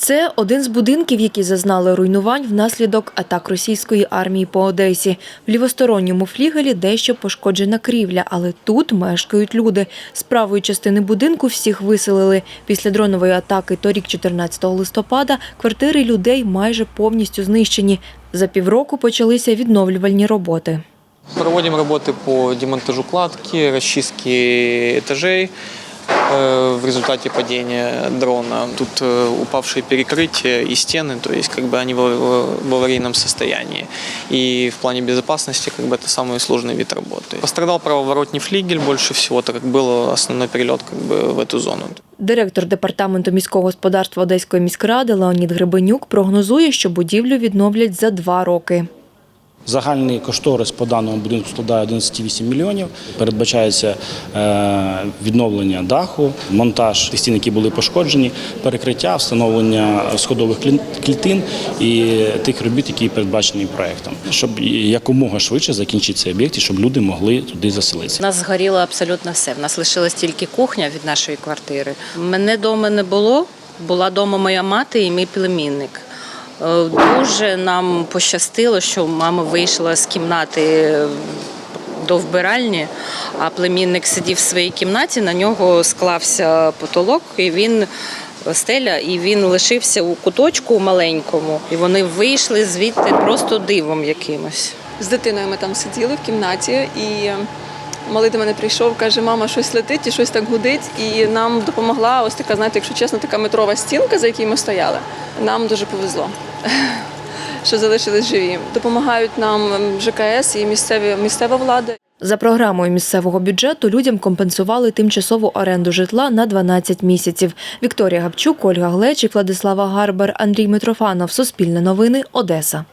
Це один з будинків, які зазнали руйнувань внаслідок атак російської армії по Одесі. В лівосторонньому флігелі дещо пошкоджена крівля, але тут мешкають люди. З правої частини будинку всіх виселили. Після дронової атаки торік, 14 листопада, квартири людей майже повністю знищені. За півроку почалися відновлювальні роботи. Проводим работы по демонтажу кладки, расчистке этажей э, в результате падения дрона. Тут э, упавшие перекрытия и стены, то есть как бы они в, в аварийном состоянии. И в плане безопасности как бы это самый сложный вид работы. Пострадал правоворотный флигель больше всего, так как был основной перелет как бы в эту зону. Директор департаменту міського господарства Одеської міськради Леонід Гребенюк прогнозує, що будівлю відновлять за два роки. Загальний кошторис по даному будинку складає 11,8 мільйонів. Передбачається е, відновлення даху, монтаж стін, які були пошкоджені, перекриття, встановлення сходових клітин і тих робіт, які передбачені проектом, щоб якомога швидше закінчити цей об'єкт і щоб люди могли туди заселитися. У нас згоріло абсолютно все. В нас лишилась тільки кухня від нашої квартири. Мене вдома не було. Була вдома моя мати і мій племінник. Е, Дуже нам пощастило, що мама вийшла з кімнати до вбиральні, а племінник сидів в своїй кімнаті, на нього склався потолок, і він стеля, і він лишився у куточку маленькому. І вони вийшли звідти просто дивом якимось. з дитиною ми там сиділи в кімнаті, і малий до мене прийшов, каже, мама, щось летить і щось так гудить. І нам допомогла ось така, знаєте, якщо чесно, така метрова стінка, за якою ми стояли. Нам дуже повезло. Що залишились живі. Допомагають нам ЖКС і місцеві місцева влада. За програмою місцевого бюджету людям компенсували тимчасову оренду житла на 12 місяців. Вікторія Гапчук, Ольга Глечик, Владислава Гарбер, Андрій Митрофанов. Суспільне новини. Одеса.